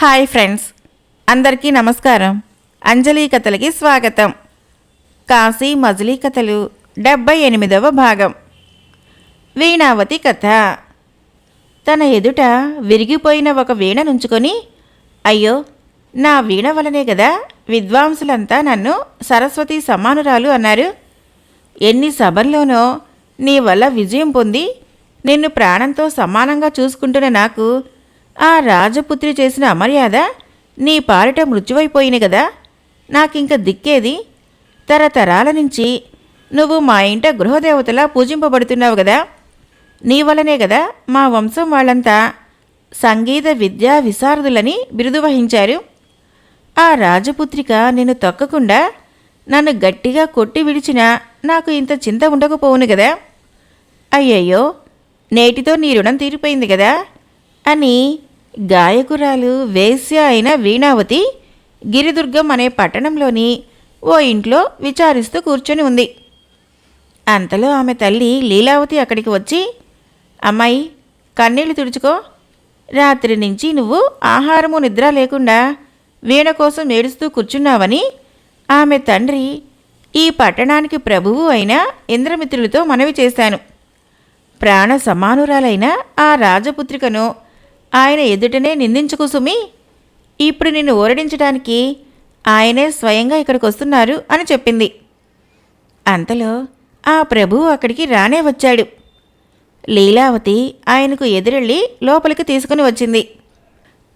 Hi friends అందరికీ నమస్కారం. అంజలి కథలకి స్వాగతం. కాశీ మజిలీ కథలు డెబ్బై ఎనిమిదవ భాగం. వీణావతి కథ. తన ఎదుట విరిగిపోయిన ఒక వీణ నుంచుకొని అయ్యో నా వీణ వలనే కదా విద్వాంసులంతా నన్ను సరస్వతి సమానురాలు అన్నారు. ఎన్ని సభల్లోనో నీ వల్ల విజయం పొంది నిన్ను ప్రాణంతో సమానంగా చూసుకుంటున్న నాకు ఆ రాజపుత్రి చేసిన అమర్యాద నీ పాలిట మృత్యువైపోయింది కదా నాకింక దిక్కేది? తరతరాల నుంచి నువ్వు మా ఇంట గృహదేవతలా పూజింపబడుతున్నావు కదా నీ వలనే కదా మా వంశం వాళ్ళంతా సంగీత విద్యా విశారదులని బిరుదు వహించారు. ఆ రాజపుత్రిక నిన్ను తొక్కకుండా నన్ను గట్టిగా కొట్టి విడిచినా నాకు ఇంత చింత ఉండకపోవును కదా అయ్యయ్యో నేటితో నీ రుణం తీరిపోయింది కదా అని గాయకురాలు వేశ్య అయిన వీణావతి గిరిదుర్గం అనే పట్టణంలోని ఓ ఇంట్లో విచారిస్తూ కూర్చొని ఉంది. అంతలో ఆమె తల్లి లీలావతి అక్కడికి వచ్చి అమ్మాయి కన్నీళ్ళు తుడుచుకో. రాత్రి నుంచి నువ్వు ఆహారము నిద్ర లేకుండా వీణ కోసం ఏడుస్తూ కూర్చున్నావని ఆమె తండ్రి ఈ పట్టణానికి ప్రభువు అయిన ఇంద్రమిత్రులతో మనవి చేశాను. ప్రాణ సమానురాలైన ఆ రాజపుత్రికను ఆయన ఎదుటనే నిందించుకు సుమి. ఇప్పుడు నిన్ను ఓరడించడానికి ఆయనే స్వయంగా ఇక్కడికి వస్తున్నారు అని చెప్పింది. అంతలో ఆ ప్రభువు అక్కడికి రానే వచ్చాడు. లీలావతి ఆయనకు ఎదురెళ్ళి లోపలికి తీసుకుని వచ్చింది.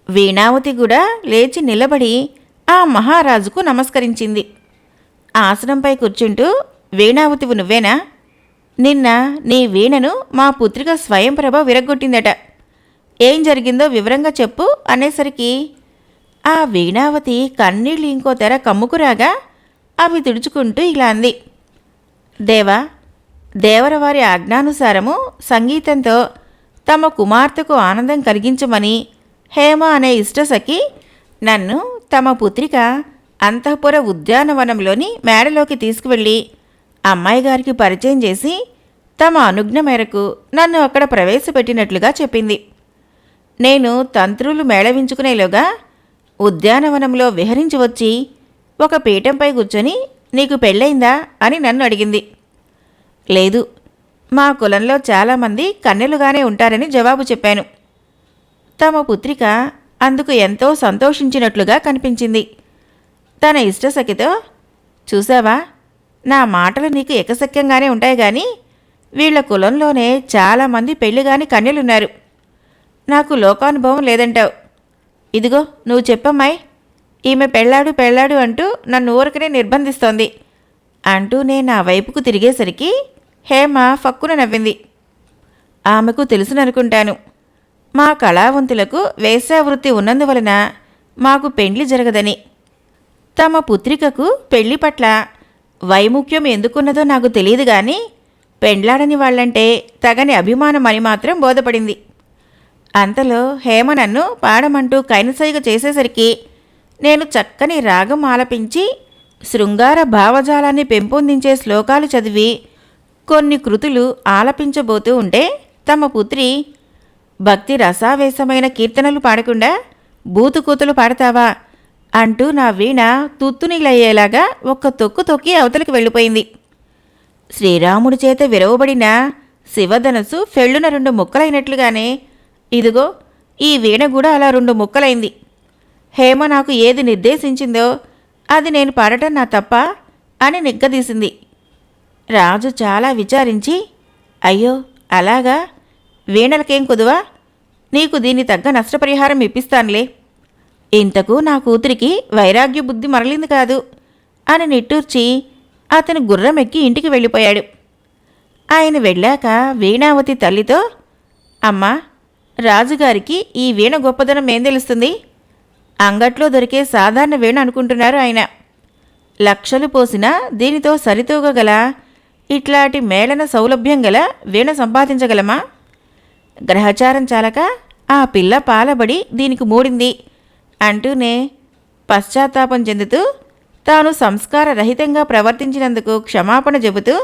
వీణావతి కూడా లేచి నిలబడి ఆ మహారాజుకు నమస్కరించింది. ఆసనంపై కూర్చుంటూ వీణావతివు నువ్వేనా? నిన్న నీ వీణను మా పుత్రిక స్వయంప్రభ విరగ్గొట్టిందట. ఏం జరిగిందో వివరంగా చెప్పు అనేసరికి ఆ వీణావతి కన్నీళ్ళు ఇంకో తెర కమ్ముకురాగా అవి తుడుచుకుంటూ ఇలా అంది. దేవా దేవరవారి ఆజ్ఞానుసారము సంగీతంతో తమ కుమార్తెకు ఆనందం కలిగించమని హేమ అనే ఇష్టసఖి నన్ను తమ పుత్రిక అంతఃపుర ఉద్యానవనంలోని మేడలోకి తీసుకువెళ్ళి అమ్మాయి గారికి పరిచయం చేసి తమ అనుజ్ఞ మేరకు నన్ను అక్కడ ప్రవేశపెట్టినట్లుగా చెప్పింది. నేను తంత్రులు మేళవించుకునేలోగా ఉద్యానవనంలో విహరించి వచ్చి ఒక పీఠంపై కూర్చొని నీకు పెళ్ళయిందా అని నన్ను అడిగింది. లేదు మా కులంలో చాలామంది కన్నెలుగానే ఉంటారని జవాబు చెప్పాను. తమ పుత్రిక అందుకు ఎంతో సంతోషించినట్లుగా కనిపించింది. తన ఇష్టసఖితో చూసావా నా మాటలు నీకు ఎకసక్యంగానే ఉంటాయి కానీ వీళ్ళ కులంలోనే చాలామంది పెళ్ళిగాని కన్యలున్నారు. నాకు లోకానుభవం లేదంటావు. ఇదిగో నువ్వు చెప్పమ్మాయి. ఈమె పెళ్ళాడు పెళ్ళాడు అంటూ నన్ను ఊరకనే నిర్బంధిస్తోంది. అంటూ నేను నా వైపుకు తిరిగేసరికి హేమ ఫక్కున నవ్వింది. ఆమెకు తెలుసుననుకుంటాను. మా కళావంతులకు వేశ్యావృత్తి ఉన్నందువలన మాకు పెండ్లి జరగదని. తమ పుత్రికకు పెళ్ళి పట్ల వైముఖ్యం ఎందుకున్నదో నాకు తెలియదు కానీ పెండ్లాడని వాళ్ళంటే తగని అభిమానం అని మాత్రం బోధపడింది. అంతలో హేమ నన్ను పాడమంటూ కైనసైగ చేసేసరికి నేను చక్కని రాగం ఆలపించి శృంగార భావజాలాన్ని పెంపొందించే శ్లోకాలు చదివి కొన్ని కృతులు ఆలపించబోతూ ఉంటే తమ పుత్రి భక్తి రసావేశమైన కీర్తనలు పాడకుండా బూతుకూతులు పాడతావా అంటూ నా వీణ తుత్తునిలయ్యేలాగా ఒక్క తొక్కు తొక్కి అవతలికి వెళ్ళిపోయింది. శ్రీరాముడి చేత విరవబడిన శివధనసు ఫెళ్ళున రెండు ముక్కలైనట్లుగానే ఇదిగో ఈ వీణ కూడా అలా రెండు ముక్కలైంది. హేమ నాకు ఏది నిర్దేశించిందో అది నేను పాడటం నా తప్ప అని నిగ్గదీసింది. రాజు చాలా విచారించి అయ్యో అలాగా? వీణలకేం కుదువా? నీకు దీన్ని తగ్గ నష్టపరిహారం ఇప్పిస్తానులే. ఇంతకు నా కూతురికి వైరాగ్య బుద్ధి మరలింది కాదు అని నిట్టూర్చి అతను గుర్రం ఎక్కి ఇంటికి వెళ్ళిపోయాడు. ఆయన వెళ్ళాక వీణావతి తల్లితో అమ్మా రాజుగారికి ఈ వీణ గొప్పదనం ఏం తెలుస్తుంది? అంగట్లో దొరికే సాధారణ వీణ అనుకుంటున్నారు ఆయన. లక్షలు పోసినా దీనితో సరితూగగల ఇట్లాంటి మేళన సౌలభ్యం గల వీణ సంపాదించగలమా? గ్రహచారం చాలక ఆ పిల్ల పాలబడి దీనికి మూడింది. అంటూనే పశ్చాత్తాపం చెందుతూ తాను సంస్కార రహితంగా ప్రవర్తించినందుకు క్షమాపణ చెబుతూ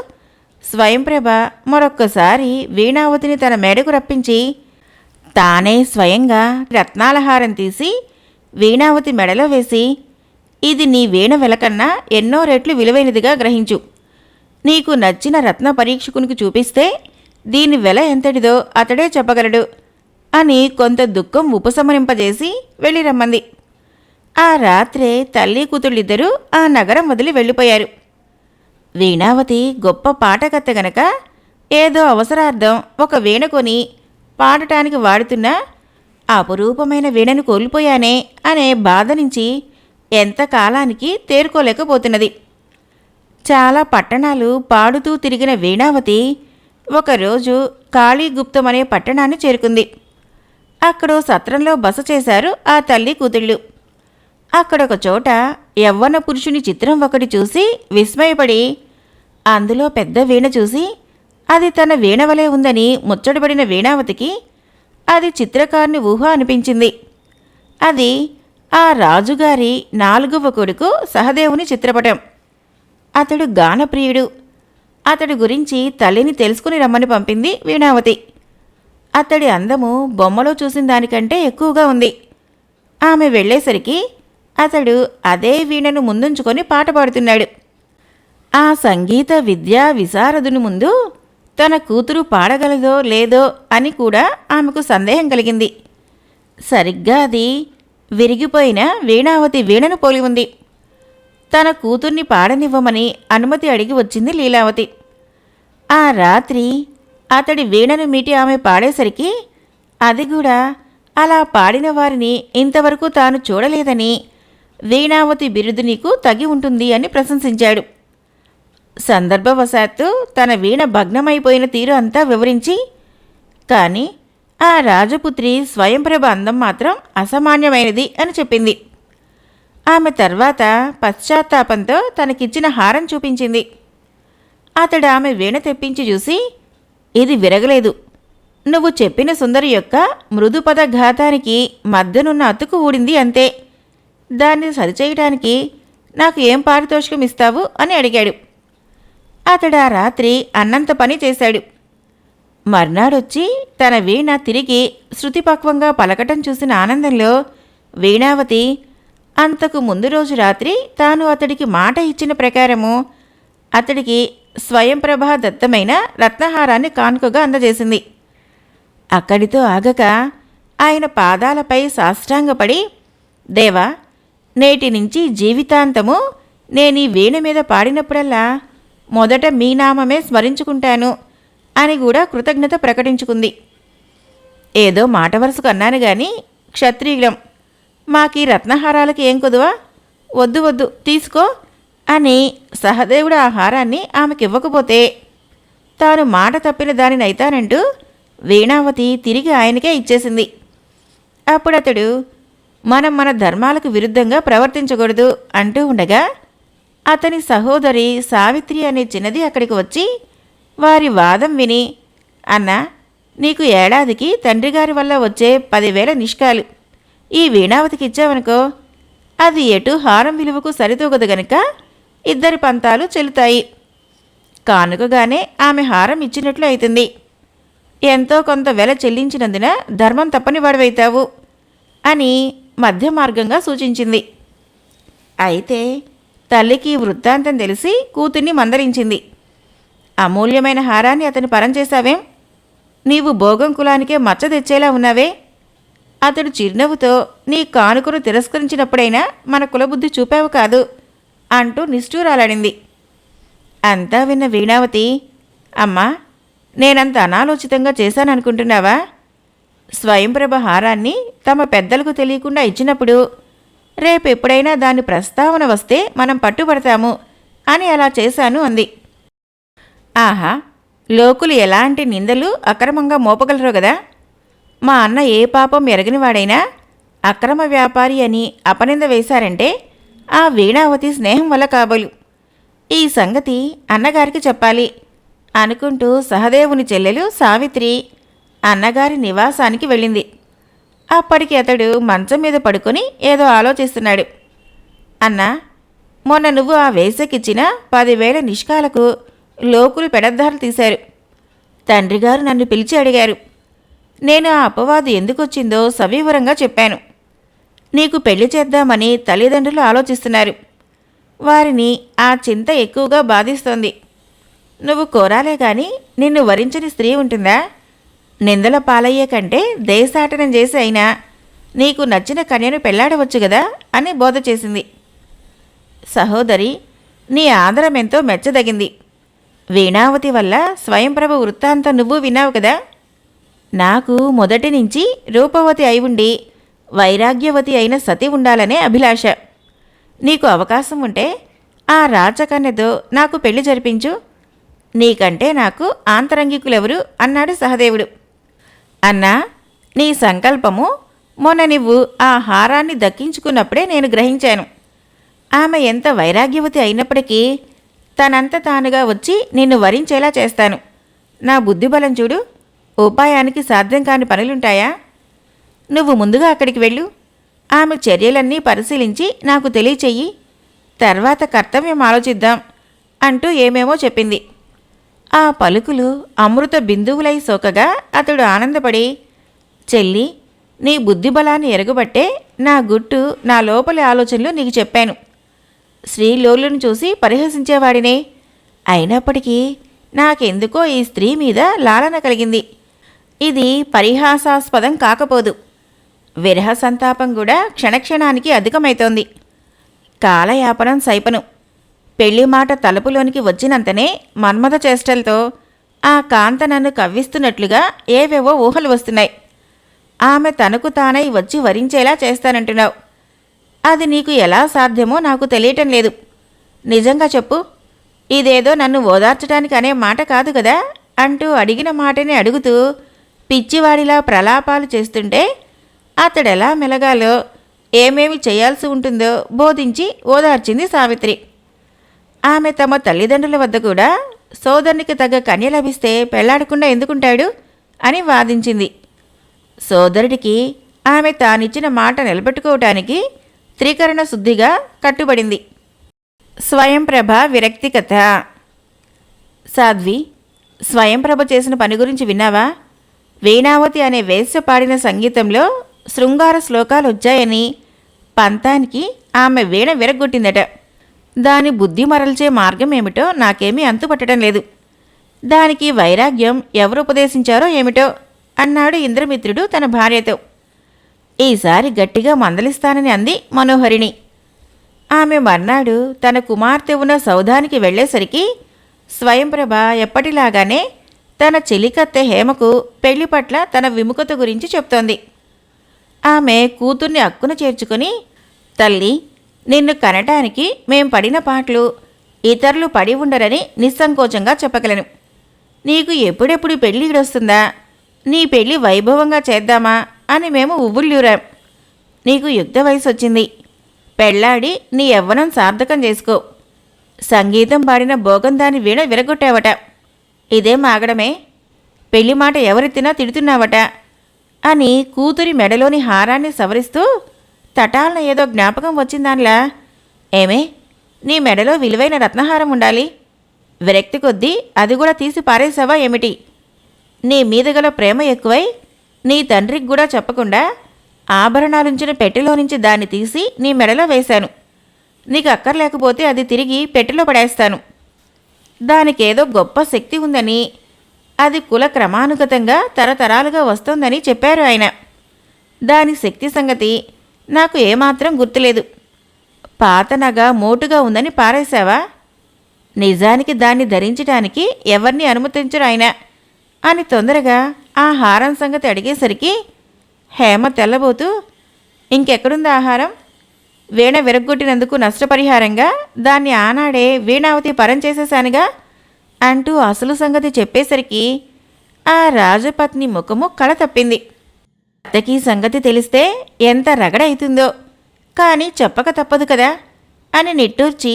స్వయంప్రభ మరొక్కసారి వీణావతిని తన మేడకు రప్పించి తానే స్వయంగా రత్నాలహారం తీసి వీణావతి మెడలో వేసి ఇది నీ వీణ వెలకన్నా ఎన్నో రెట్లు విలువైనదిగా గ్రహించు. నీకు నచ్చిన రత్న పరీక్షకునికి చూపిస్తే దీని వెల ఎంతటిదో అతడే చెప్పగలడు అని కొంత దుఃఖం ఉపశమనింపజేసి వెళ్ళి రమ్మంది. ఆ రాత్రే తల్లి కూతుళ్ళిద్దరూ ఆ నగరం వదిలి వెళ్ళిపోయారు. వీణావతి గొప్ప పాటకత్త గనక ఏదో అవసరార్థం ఒక వీణ కొని పాడటానికి వాడుతున్న అపురూపమైన వీణను కోల్పోయానే అనే బాధ నుంచి ఎంత కాలానికి తేరుకోలేకపోతున్నది. చాలా పట్టణాలు పాడుతూ తిరిగిన వీణావతి ఒకరోజు కాళీగుప్తం అనే పట్టణాన్ని చేరుకుంది. అక్కడ సత్రంలో బస చేశారు ఆ తల్లి కూతుళ్ళు. అక్కడొక చోట యవ్వన పురుషుని చిత్రం ఒకటి చూసి విస్మయపడి అందులో పెద్ద వీణ చూసి అది తన వీణవలే ఉందని ముచ్చటబడిన వీణావతికి అది చిత్రకారుని ఊహ అనిపించింది. అది ఆ రాజుగారి నాలుగవ కొడుకు సహదేవుని చిత్రపటం. అతడు గానప్రియుడు. అతడి గురించి తల్లిని తెలుసుకుని రమ్మని పంపింది వీణావతి. అతడి అందము బొమ్మలో చూసిన దానికంటే ఎక్కువగా ఉంది. ఆమె వెళ్ళేసరికి అతడు అదే వీణను ముందుంచుకొని పాట పాడుతున్నాడు. ఆ సంగీత విద్యా విశారదుని ముందు తన కూతురు పాడగలదో లేదో అని కూడా ఆమెకు సందేహం కలిగింది. సరిగ్గా అది విరిగిపోయిన వీణావతి వీణను పోలి ఉంది. తన కూతుర్ని పాడనివ్వమని అనుమతి అడిగి వచ్చింది లీలావతి. ఆ రాత్రి అతడి వీణను మీటి ఆమె పాడేసరికి అది కూడా అలా పాడిన వారిని ఇంతవరకు తాను చూడలేదని వీణావతి బిరుదు నీకు తగి ఉంటుంది అని ప్రశంసించాడు. సందర్భవశాత్తు తన వీణ భగ్నమైపోయిన తీరు అంతా వివరించి కానీ ఆ రాజపుత్రి స్వయంప్రభ అందం మాత్రం అసామాన్యమైనది అని చెప్పింది. ఆమె తర్వాత పశ్చాత్తాపంతో తనకిచ్చిన హారం చూపించింది. అతడు ఆమె వీణ తెప్పించి చూసి ఇది విరగలేదు. నువ్వు చెప్పిన సుందరి యొక్క మృదుపద ఘాతానికి మధ్యనున్న అతుకు ఊడింది అంతే. దాన్ని సరిచేయడానికి నాకు ఏం పారితోషికం ఇస్తావు అని అడిగాడు. అతడా రాత్రి అన్నంత పని చేశాడు. మర్నాడొచ్చి తన వీణ తిరిగి శృతిపక్వంగా పలకటం చూసిన ఆనందంలో వీణావతి అంతకు ముందు రోజు రాత్రి తాను అతడికి మాట ఇచ్చిన ప్రకారము అతడికి స్వయంప్రభా దత్తమైన రత్నహారాన్ని కానుకగా అందజేసింది. అక్కడితో ఆగక ఆయన పాదాలపై సాష్టాంగపడి దేవా నేటి నుంచి జీవితాంతము నేను ఈ వీణ మీద పాడినప్పుడల్లా మొదట మీ నామమే స్మరించుకుంటాను అని కూడా కృతజ్ఞత ప్రకటించుకుంది. ఏదో మాట వరుసకు అన్నాను గాని క్షత్రియులం మాకీ రత్నహారాలకి ఏం కుదువా? వద్దు వద్దు తీసుకో అని సహదేవుడు ఆ హారాన్ని ఆమెకివ్వకపోతే తాను మాట తప్పిన దానినైతానంటూ వీణావతి తిరిగి ఆయనకే ఇచ్చేసింది. అప్పుడు అతడు మనం మన ధర్మాలకు విరుద్ధంగా ప్రవర్తించకూడదు అంటూ ఉండగా అతని సహోదరి సావిత్రి అనే చిన్నది అక్కడికి వచ్చి వారి వాదం విని అన్నా నీకు ఏడాదికి తండ్రి గారి వల్ల వచ్చే పదివేల నిష్కాలు. ఈ వీణావతికి ఇచ్చావనుకో అది ఎటు హారం విలువకు సరితూగదు గనుక ఇద్దరి పంతాలు చెల్లుతాయి. కానుకగానే ఆమె హారం ఇచ్చినట్లు అవుతుంది ఎంతో కొంత వెల చెల్లించినందున ధర్మం తప్పని వాడివైతావు అని మధ్య మార్గంగా సూచించింది. అయితే తల్లికి వృత్తాంతం తెలిసి కూతుర్ని మందరించింది అమూల్యమైన హారాన్ని అతని పరం చేశావేం? నీవు భోగం కులానికే మచ్చ తెచ్చేలా ఉన్నావే? అతడు చిరునవ్వుతో నీ కానుకను తిరస్కరించినప్పుడైనా మన కులబుద్ధి చూపావు కాదు అంటూ నిష్ఠూరాలాడింది. అంతా విన్న వీణావతి అమ్మా నేనంత అనాలోచితంగా చేశాననుకుంటున్నావా? స్వయంప్రభ హారాన్ని తమ పెద్దలకు తెలియకుండా ఇచ్చినప్పుడు రేపు ఎప్పుడైనా దాని ప్రస్తావన వస్తే మనం పట్టుబడతాము అని అలా చేశాను అంది. ఆహా లోకులు ఎలాంటి నిందలు అక్రమంగా మోపగలరు కదా మా అన్న ఏ పాపం ఎరగనివాడైనా అక్రమ వ్యాపారి అని అపనింద వేశారంటే ఆ వీణావతి స్నేహం వల్ల కాబోలు. ఈ సంగతి అన్నగారికి చెప్పాలి. అనుకుంటూ సహదేవుని చెల్లెలు సావిత్రి అన్నగారి నివాసానికి వెళ్ళింది. అప్పటికి అతడు మంచం మీద పడుకొని ఏదో ఆలోచిస్తున్నాడు. అన్నా మొన్న నువ్వు ఆ వేసకిచ్చిన పదివేల నిష్కాలకు లోకులు పెడద్దారు తీశారు. తండ్రిగారు నన్ను పిలిచి అడిగారు. నేను ఆ అపవాదు ఎందుకొచ్చిందో సవివరంగా చెప్పాను. నీకు పెళ్ళి చేద్దామని తల్లిదండ్రులు ఆలోచిస్తున్నారు. వారిని ఆ చింత ఎక్కువగా బాధిస్తోంది. నువ్వు కోరాలే కానీ నిన్ను వరించని స్త్రీ ఉంటుందా? నిందల పాలయ్యే కంటే దేశాటనం చేసి అయినా నీకు నచ్చిన కన్యను పెళ్ళాడవచ్చు కదా అని బోధ చేసింది. సహోదరి నీ ఆదరం ఎంతో మెచ్చదగింది. వీణావతి వల్ల స్వయంప్రభ వృత్తాంతం నువ్వు విన్నావు కదా? నాకు మొదటి నుంచి రూపవతి అయి ఉండి వైరాగ్యవతి అయిన సతి ఉండాలనే అభిలాష. నీకు అవకాశం ఉంటే ఆ రాచకన్యతో నాకు పెళ్ళి జరిపించు. నీకంటే నాకు ఆంతరంగికులెవరు? అన్నాడు సహదేవుడు. అన్నా నీ సంకల్పము మొన్న నువ్వు ఆ హారాన్ని దక్కించుకున్నప్పుడే నేను గ్రహించాను. ఆమె ఎంత వైరాగ్యవతి అయినప్పటికీ తనంత తానుగా వచ్చి నిన్ను వరించేలా చేస్తాను. నా బుద్ధిబలం చూడు ఉపాయానికి సాధ్యం కాని పనులుంటాయా? నువ్వు ముందుగా అక్కడికి వెళ్ళు. ఆమె చర్యలన్నీ పరిశీలించి నాకు తెలియచెయ్యి. తర్వాత కర్తవ్యం ఆలోచిద్దాం అంటూ ఏమేమో చెప్పింది. ఆ పలుకులు అమృత బిందువులై సోకగా అతడు ఆనందపడి చెల్లి నీ బుద్ధిబలాన్ని ఎరగబట్టే నా గుట్టు నా లోపలి ఆలోచనలు నీకు చెప్పాను. స్త్రీలోలును చూసి పరిహసించేవాడినే. అయినప్పటికీ నాకెందుకో ఈ స్త్రీ మీద లాలన కలిగింది. ఇది పరిహాసాస్పదం కాకపోదు. విరహ సంతాపం కూడా క్షణక్షణానికి అధికమైతోంది. కాలయాపనం సైపను. పెళ్ళి మాట తలుపులోనికి వచ్చినంతనే మన్మథ చేష్టలతో ఆ కాంత నన్ను కవ్విస్తున్నట్లుగా ఏవేవో ఊహలు వస్తున్నాయి. ఆమె తనకు తానై వచ్చి వరించేలా చేస్తానంటున్నావు. అది నీకు ఎలా సాధ్యమో నాకు తెలియటం లేదు. నిజంగా చెప్పు ఇదేదో నన్ను ఓదార్చడానికి అనే మాట కాదు కదా అంటూ అడిగిన మాటని అడుగుతూ పిచ్చివాడిలా ప్రలాపాలు చేస్తుంటే అతడెలా మెలగాలో ఏమేమి చేయాల్సి ఉంటుందో బోధించి ఓదార్చింది సావిత్రి. ఆమె తమ తల్లిదండ్రుల వద్ద కూడా సోదరునికి తగ్గ కన్య లభిస్తే పెళ్ళాడకుండా ఎందుకుంటాడు? అని వాదించింది. సోదరుడికి ఆమె తానిచ్చిన మాట నిలబెట్టుకోవటానికి త్రికరణ శుద్ధిగా కట్టుబడింది. స్వయంప్రభ విరక్తి కథ. సాధ్వి స్వయంప్రభ చేసిన పని గురించి విన్నావా? వీణావతి అనే వేశ్య పాడిన సంగీతంలో శృంగార శ్లోకాలు వచ్చాయని పంతానికి ఆమె వీణ విరగ్గొట్టిందట. దాని బుద్ధి మరల్చే మార్గం ఏమిటో నాకేమీ అంతుపట్టడం లేదు. దానికి వైరాగ్యం ఎవరు ఉపదేశించారో ఏమిటో అన్నాడు ఇంద్రమిత్రుడు తన భార్యతో. ఈసారి గట్టిగా మందలిస్తానని అంది మనోహరిణి. ఆమె మర్నాడు తన కుమార్తె ఉన్న సౌధానికి వెళ్ళేసరికి స్వయంప్రభ ఎప్పటిలాగానే తన చెలికత్తె హేమకు పెళ్ళి పట్ల తన విముఖత గురించి చెప్తోంది. ఆమె కూతుర్ని అక్కున చేర్చుకొని తల్లి నిన్ను కనటానికి మేం పడిన పాటలు ఇతరులు పడి ఉండరని నిస్సంకోచంగా చెప్పగలను. నీకు ఎప్పుడెప్పుడు పెళ్ళి వస్తుందా నీ పెళ్ళి వైభవంగా చేద్దామా? అని మేము ఉవ్వుళ్ళూరాం. నీకు యుక్త వయసు వచ్చింది పెళ్ళాడి నీ యవ్వనం సార్థకం చేసుకో. సంగీతం పాడిన భోగందాని వీణ విరగొట్టావట. ఇదేం ఆగడమే పెళ్ళి మాట ఎవరెత్తినా తిడుతున్నావట. అని కూతురి మెడలోని హారాన్ని సవరిస్తూ తటాలన ఏదో జ్ఞాపకం వచ్చిందానిలా ఏమే నీ మెడలో విలువైన రత్నహారం ఉండాలి. విరక్తి కొద్దీ అది కూడా తీసి పారేసావా ఏమిటి? నీ మీద గల ప్రేమ ఎక్కువై నీ తండ్రికి కూడా చెప్పకుండా ఆభరణాలుంచిన పెట్టెలో నుంచి దాన్ని తీసి నీ మెడలో వేశాను. నీకు అక్కర్లేకపోతే అది తిరిగి పెట్టెలో పడేస్తాను. దానికేదో గొప్ప శక్తి ఉందని అది కుల క్రమానుగతంగా తరతరాలుగా వస్తోందని చెప్పారు ఆయన. దాని శక్తి సంగతి నాకు ఏమాత్రం గుర్తులేదు. పాత నగ మోటుగా ఉందని పారేశావా? నిజానికి దాన్ని ధరించడానికి ఎవరిని అనుమతించరు ఆయన. అని తొందరగా ఆ హారం సంగతి అడిగేసరికి హేమ తెల్లబోతూ ఇంకెక్కడుంది ఆహారం వీణ విరగ్గొట్టినందుకు నష్టపరిహారంగా? దాన్ని ఆనాడే వీణావతి పరం చేసేశానుగా? అంటూ అసలు సంగతి చెప్పేసరికి ఆ రాజపత్ని ముఖము కళ తప్పింది. అత్తకి సంగతి తెలిస్తే ఎంత రగడైతుందో. కానీ చెప్పక తప్పదు కదా అని నిట్టూర్చి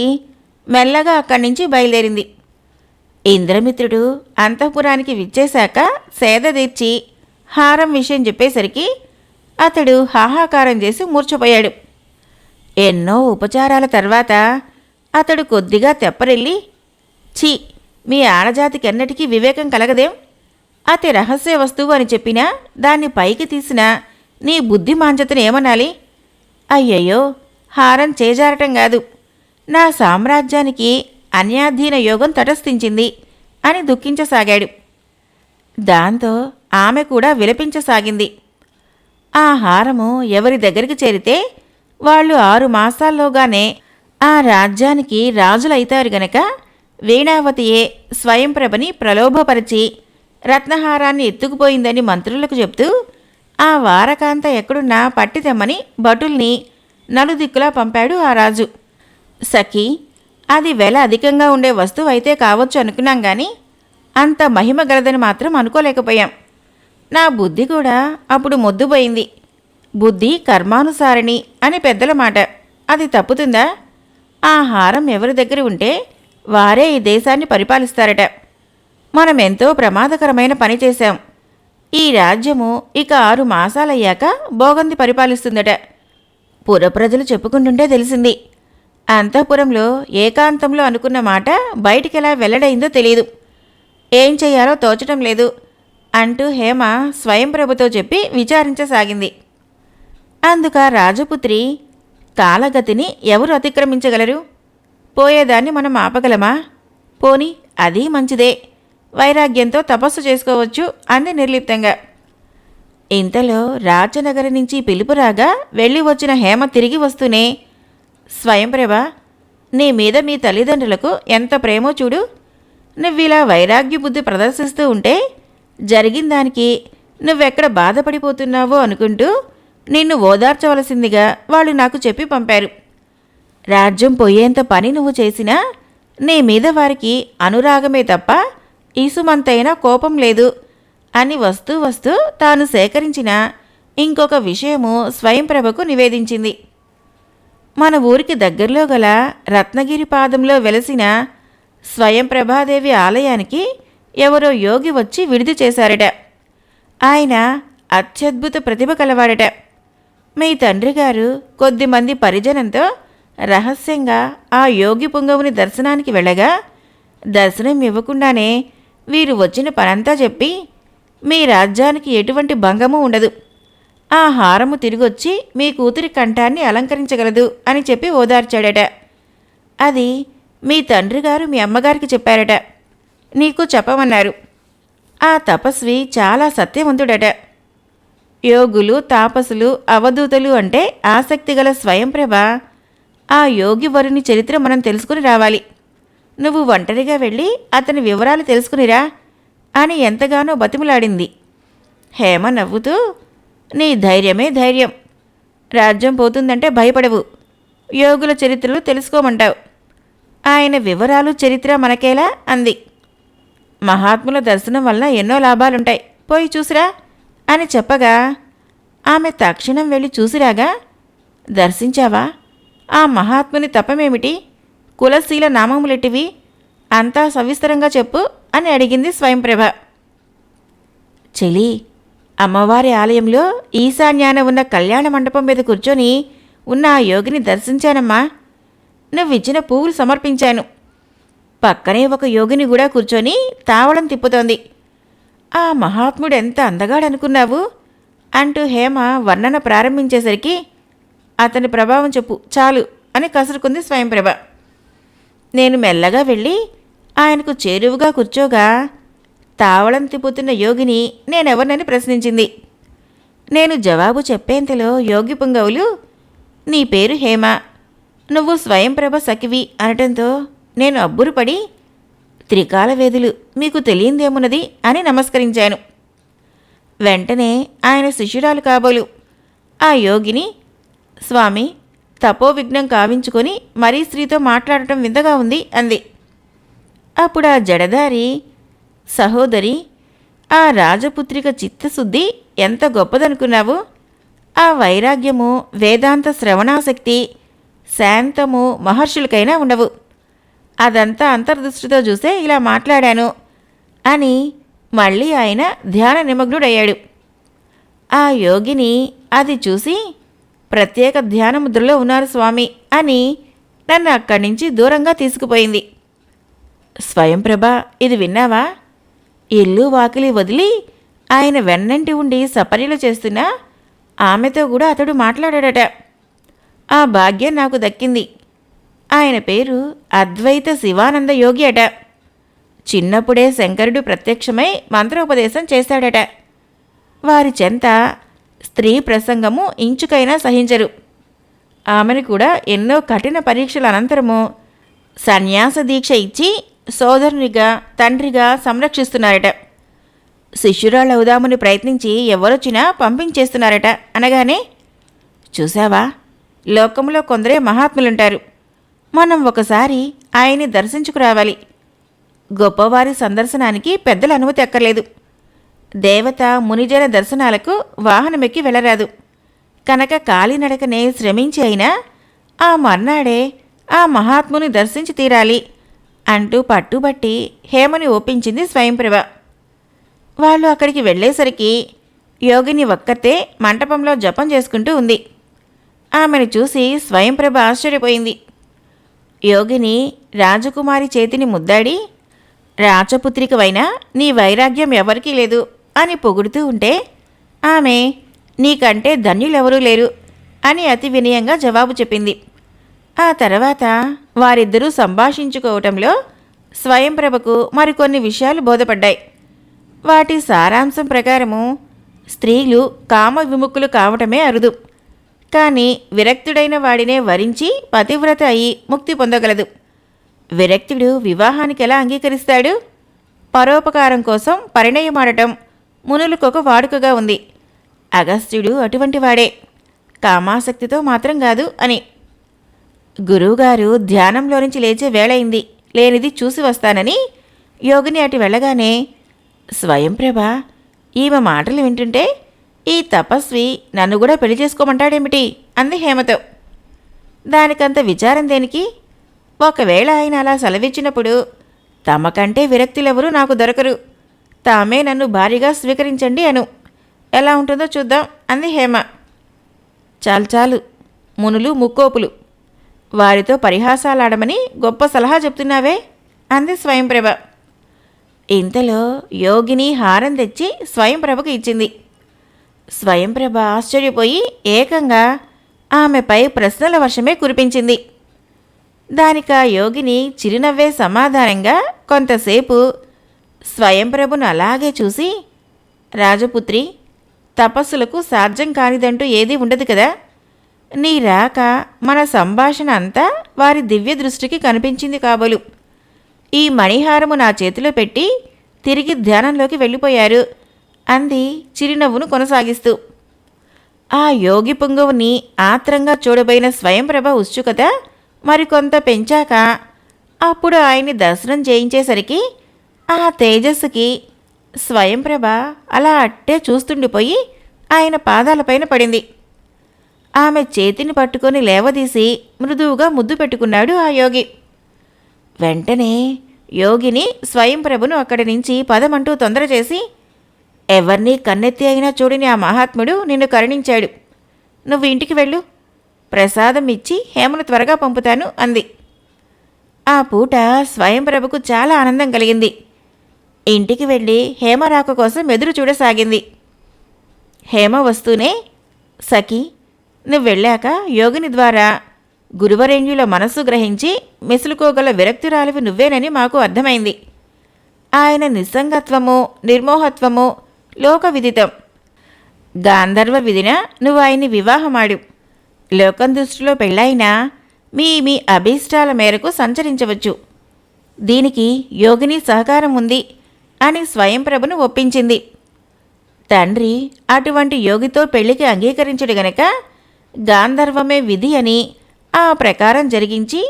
మెల్లగా అక్కడి నుంచి బయలుదేరింది. ఇంద్రమిత్రుడు అంతఃపురానికి విచ్చేశాక సేద తీర్చి హారం విషయం చెప్పేసరికి అతడు హాహాకారం చేసి మూర్చపోయాడు ఎన్నో ఉపచారాల తర్వాత అతడు కొద్దిగా తెప్పరిల్లి ఛీ మీ ఆడజాతికి ఎన్నటికీ వివేకం కలగదేం? అతి రహస్య వస్తువు అని చెప్పినా దాన్ని పైకి తీసిన నీ బుద్ధి మాంజతను ఏమనాలి? అయ్యయ్యో హారం చేజారటం కాదు. నా సామ్రాజ్యానికి అన్యాధీన యోగం తటస్థించింది అని దుఃఖించసాగాడు. దాంతో ఆమె కూడా విలపించసాగింది. ఆ హారము ఎవరి దగ్గరికి చేరితే వాళ్ళు ఆరు మాసాల్లోగానే ఆ రాజ్యానికి రాజులైతారు గనక వీణావతియే స్వయంప్రభని ప్రలోభపరిచి రత్నహారాన్ని ఎత్తుకుపోయిందని మంత్రులకు చెప్తూ ఆ వారకాంత ఎక్కడున్నా పట్టి తెమ్మని భటుల్ని నలుదిక్కులా పంపాడు ఆ రాజు. సఖి అది వెల అధికంగా ఉండే వస్తువు అయితే కావచ్చు అనుకున్నాం కానీ అంత మహిమ గలదని మాత్రం అనుకోలేకపోయాం. నా బుద్ధి కూడా అప్పుడు మొద్దుపోయింది. బుద్ధి కర్మానుసారిణి అని పెద్దల మాట. అది తప్పుతుందా? ఆ హారం ఎవరి దగ్గర ఉంటే వారే ఈ దేశాన్ని పరిపాలిస్తారట. మనం ఎంతో ప్రమాదకరమైన పని చేశాం. ఈ రాజ్యము ఇక ఆరు మాసాలయ్యాక బోగంది పరిపాలిస్తుందట. పురప్రజలు చెప్పుకుంటుంటే తెలిసింది. అంతఃపురంలో ఏకాంతంలో అనుకున్న మాట బయటికెలా వెల్లడైందో తెలియదు ఏం చెయ్యాలో తోచటం లేదు అంటూ హేమ స్వయంప్రభుతో చెప్పి విచారించసాగింది. అందుక రాజపుత్రి కాలగతిని ఎవరు అతిక్రమించగలరు? పోయేదాన్ని మనం ఆపగలమా? పోని అది మంచిదే. వైరాగ్యంతో తపస్సు చేసుకోవచ్చు అంది నిర్లిప్తంగా. ఇంతలో రాజనగరం నుంచి పిలుపు రాగా వెళ్ళి వచ్చిన హేమ తిరిగి వస్తూనే స్వయంప్రభ నీ మీద మీ తల్లిదండ్రులకు ఎంత ప్రేమో చూడు. నువ్విలా వైరాగ్య బుద్ధి ప్రదర్శిస్తూ ఉంటే జరిగిన దానికి నువ్వెక్కడ బాధపడిపోతున్నావో అనుకుంటూ నిన్ను ఓదార్చవలసిందిగా వాళ్ళు నాకు చెప్పి పంపారు. రాజ్యం పోయేంత పని నువ్వు చేసినా నీ మీద వారికి అనురాగమే తప్ప ఈసుమంతైనా కోపం లేదు అని వస్తూ వస్తూ తాను సేకరించిన ఇంకొక విషయము స్వయంప్రభకు నివేదించింది. మన ఊరికి దగ్గరలో గల రత్నగిరి పాదంలో వెలసిన స్వయంప్రభాదేవి ఆలయానికి ఎవరో యోగి వచ్చి విడిది చేశారట. ఆయన అత్యద్భుత ప్రతిభ కలవాడట. మీ తండ్రి గారు కొద్దిమంది పరిజనంతో రహస్యంగా ఆ యోగి పుంగవుని దర్శనానికి వెళ్ళగా దర్శనం ఇవ్వకుండానే వీరు వచ్చిన పనంతా చెప్పి మీ రాజ్యానికి ఎటువంటి భంగము ఉండదు. ఆ హారము తిరిగొచ్చి మీ కూతురి కంఠాన్ని అలంకరించగలదు అని చెప్పి ఓదార్చాడట. అది మీ తండ్రి గారు మీ అమ్మగారికి చెప్పారట. నీకు చెప్పమన్నారు. ఆ తపస్వి చాలా సత్యవంతుడట. యోగులు తాపసులు అవధూతలు అంటే ఆసక్తిగల స్వయంప్రభ ఆ యోగి వరుని చరిత్ర మనం తెలుసుకుని రావాలి. నువ్వు ఒంటరిగా వెళ్ళి అతని వివరాలు తెలుసుకునిరా అని ఎంతగానో బతిమలాడింది. హేమ నవ్వుతూ నీ ధైర్యమే ధైర్యం. రాజ్యం పోతుందంటే భయపడవు. యోగుల చరిత్రలు తెలుసుకోమంటావు. ఆయన వివరాలు చరిత్ర మనకేలా? అంది. మహాత్ముల దర్శనం వల్ల ఎన్నో లాభాలుంటాయి. పోయి చూసిరా అని చెప్పగా ఆమె తక్షణం వెళ్ళి చూసిరాగా దర్శించావా? ఆ మహాత్ముని తపమేమిటి? కులశీల నామములెట్టివి అంతా సవిస్తరంగా చెప్పు అని అడిగింది స్వయంప్రభ. చెలి అమ్మవారి ఆలయంలో ఈశాన్యాన ఉన్న కళ్యాణ మండపం మీద కూర్చొని ఉన్న ఆ యోగిని దర్శించానమ్మా. నువ్విచ్చిన పువ్వులు సమర్పించాను. పక్కనే ఒక యోగిని కూడా కూర్చొని తావడం తిప్పుతోంది. ఆ మహాత్ముడు ఎంత అందగాడనుకున్నావు? అంటూ హేమ వర్ణన ప్రారంభించేసరికి అతని ప్రభావం చెప్పు చాలు అని కసురుకుంది స్వయంప్రభ. నేను మెల్లగా వెళ్ళి ఆయనకు చేరువుగా కూర్చోగా తావళం తిప్పుతున్న యోగిని నేనెవరినని ప్రశ్నించింది. నేను జవాబు చెప్పేంతలో యోగి పుంగవులు నీ పేరు హేమ. నువ్వు స్వయంప్రభ సఖివి అనటంతో నేను అబ్బురుపడి త్రికాల వేదులు మీకు తెలియందేమున్నది? అని నమస్కరించాను. వెంటనే ఆయన శిష్యురాలు కాబోలు. ఆ యోగిని స్వామి తపోవిఘ్నం కావించుకొని మరీ స్త్రీతో మాట్లాడటం వింతగా ఉంది అంది. అప్పుడు ఆ జడదారి సహోదరి ఆ రాజపుత్రిక చిత్తశుద్ధి ఎంత గొప్పదనుకున్నావు? ఆ వైరాగ్యము వేదాంత శ్రవణాసక్తి శాంతము మహర్షులకైనా ఉండవు అదంతా అంతర్దృష్టితో చూసే ఇలా మాట్లాడాను అని మళ్ళీ ఆయన ధ్యాన నిమగ్నుడయ్యాడు. ఆ యోగిని అది చూసి ప్రత్యేక ధ్యాన ముద్రలో ఉన్నారు స్వామి అని నన్ను అక్కడి నుంచి దూరంగా తీసుకుపోయింది. స్వయంప్రభ ఇది విన్నావా? ఇల్లు వాకిలి వదిలి ఆయన వెన్నంటి ఉండి సపర్యలు చేస్తున్నా ఆమెతో కూడా అతడు మాట్లాడాడట. ఆ భాగ్యం నాకు దక్కింది. ఆయన పేరు అద్వైత శివానంద యోగి అట. చిన్నప్పుడే శంకరుడు ప్రత్యక్షమై మంత్రోపదేశం చేశాడట. వారి చెంత స్త్రీ ప్రసంగము ఇంచుకైనా సహించరు. ఆమెను కూడా ఎన్నో కఠిన పరీక్షల అనంతరము సన్యాస దీక్ష ఇచ్చి సోదరునిగా తండ్రిగా సంరక్షిస్తున్నారట. శిష్యురాళ్ళవుదామని ప్రయత్నించి ఎవరొచ్చినా పంపించేస్తున్నారట అనగానే చూసావా లోకంలో కొందరే మహాత్ములుంటారు. మనం ఒకసారి ఆయన్ని దర్శించుకురావాలి. గొప్పవారి సందర్శనానికి పెద్దల అనుమతి ఎక్కర్లేదు దేవత మునిజన దర్శనాలకు వాహనమెక్కి వెళ్ళరాదు కనుక కాలినడకనే శ్రమించి అయినా ఆ మర్నాడే ఆ మహాత్ముని దర్శించి తీరాలి అంటూ పట్టుబట్టి హేమని ఒప్పించింది స్వయంప్రభ. వాళ్ళు అక్కడికి వెళ్ళేసరికి యోగిని ఒక్కతే మంటపంలో జపం చేసుకుంటూ ఉంది. ఆమెను చూసి స్వయంప్రభ ఆశ్చర్యపోయింది. యోగిని రాజకుమారి చేతిని ముద్దాడి రాచపుత్రికవైనా నీ వైరాగ్యం ఎవరికీ లేదు. అని పొగుడుతూ ఉంటే ఆమె నీకంటే ధన్యులెవరూ లేరు అని అతి వినయంగా జవాబు చెప్పింది. ఆ తర్వాత వారిద్దరూ సంభాషించుకోవటంలో స్వయంప్రభకు మరికొన్ని విషయాలు బోధపడ్డాయి. వాటి సారాంశం ప్రకారము స్త్రీలు కామ విముఖులు కావటమే అరుదు. కానీ విరక్తుడైన వాడినే వరించి పతివ్రత అయి ముక్తి పొందగలదు. విరక్తుడు వివాహానికి ఎలా అంగీకరిస్తాడు? పరోపకారం కోసం పరిణయమాడటం మునులకొక వాడుకగా ఉంది. అగస్త్యుడు అటువంటి వాడే. కామాసక్తితో మాత్రం కాదు అని. గురువుగారు ధ్యానంలో నుంచి లేచే వేళయింది. లేనిది చూసి వస్తానని యోగిని అటు వెళ్ళగానే స్వయంప్రభ ఈమె మాటలు వింటుంటే ఈ తపస్వి నన్ను కూడా పెళ్ళి చేసుకోమంటాడేమిటి? అంది హేమతో. దానికంత విచారం దేనికి? ఒకవేళ ఆయన అలా సెలవిచ్చినప్పుడు తమకంటే విరక్తులెవరూ నాకు దొరకరు. తామే నన్ను భారీగా స్వీకరించండి అను. ఎలా ఉంటుందో చూద్దాం అంది హేమ. చాలు చాలు మునులు ముక్కోపులు. వారితో పరిహాసాలాడమని గొప్ప సలహా చెప్తున్నావే అంది స్వయంప్రభ. ఇంతలో యోగిని హారం తెచ్చి స్వయంప్రభకు ఇచ్చింది. స్వయంప్రభ ఆశ్చర్యపోయి ఏకంగా ఆమెపై ప్రశ్నల వర్షమే కురిపించింది. దానికా యోగిని చిరునవ్వే సమాధానంగా కొంతసేపు స్వయంప్రభును అలాగే చూసి రాజపుత్రి తపస్సులకు సాధ్యం కానిదంటూ ఏదీ ఉండదు కదా. నీ రాక మన సంభాషణ అంతా వారి దివ్య దృష్టికి కనిపించింది కాబోలు. ఈ మణిహారము నా చేతిలో పెట్టి తిరిగి ధ్యానంలోకి వెళ్ళిపోయారు అంది చిరునవ్వును కొనసాగిస్తూ. ఆ యోగి పుంగవుని ఆత్రంగా చూడబోయిన స్వయంప్రభ ఉత్సుకత మరికొంత పెంచాక అప్పుడు ఆయన్ని దర్శనం చేయించేసరికి ఆ తేజస్సుకి స్వయంప్రభ అలా అట్టే చూస్తుండిపోయి ఆయన పాదాలపైన పడింది. ఆమె చేతిని పట్టుకొని లేవదీసి మృదువుగా ముద్దు పెట్టుకున్నాడు ఆ యోగి. వెంటనే యోగిని స్వయంప్రభును అక్కడి నుంచి పదమంటూ తొందర చేసి ఎవరిని కన్నెత్తి అయినా చూడని ఆ మహాత్ముడు నిన్ను కరుణించాడు. నువ్వు ఇంటికి వెళ్ళు. ప్రసాదం ఇచ్చి హేమను త్వరగా పంపుతాను అంది. ఆ పూట స్వయంప్రభకు చాలా ఆనందం కలిగింది. ఇంటికి వెళ్ళి హేమ రాక కోసం ఎదురు చూడసాగింది. హేమ వస్తూనే సఖి నువ్వు వెళ్ళాక యోగిని ద్వారా గురువరేణ్యుల మనస్సు గ్రహించి మెసులుకోగల విరక్తురాలివి నువ్వేనని మాకు అర్థమైంది. ఆయన నిస్సంగత్వము నిర్మోహత్వము లోక విదితం గాంధర్వ విధిన నువ్వు ఆయన్ని వివాహమాడు. లోకం దృష్టిలో పెళ్ళైనా మీ మీ అభీష్టాల మేరకు సంచరించవచ్చు. దీనికి యోగిని సహకారం ఉంది అని స్వయంప్రభను ఒప్పించింది. తండ్రి అటువంటి యోగితో పెళ్ళికి అంగీకరించడు గనక గాంధర్వమే విధి అని ఆ ప్రకారం జరిగించి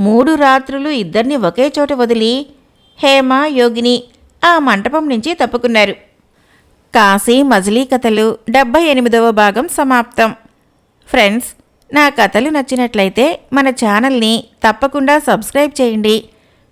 మూడు రాత్రులు ఇద్దరిని ఒకే చోట వదిలి హేమ యోగిని ఆ మంటపం నుంచి తప్పుకున్నారు. కాశీ మజిలీ కథలు డెబ్భై ఎనిమిదవ భాగం సమాప్తం. ఫ్రెండ్స్ నా కథలు నచ్చినట్లయితే మన ఛానల్ని తప్పకుండా సబ్స్క్రైబ్ చేయండి.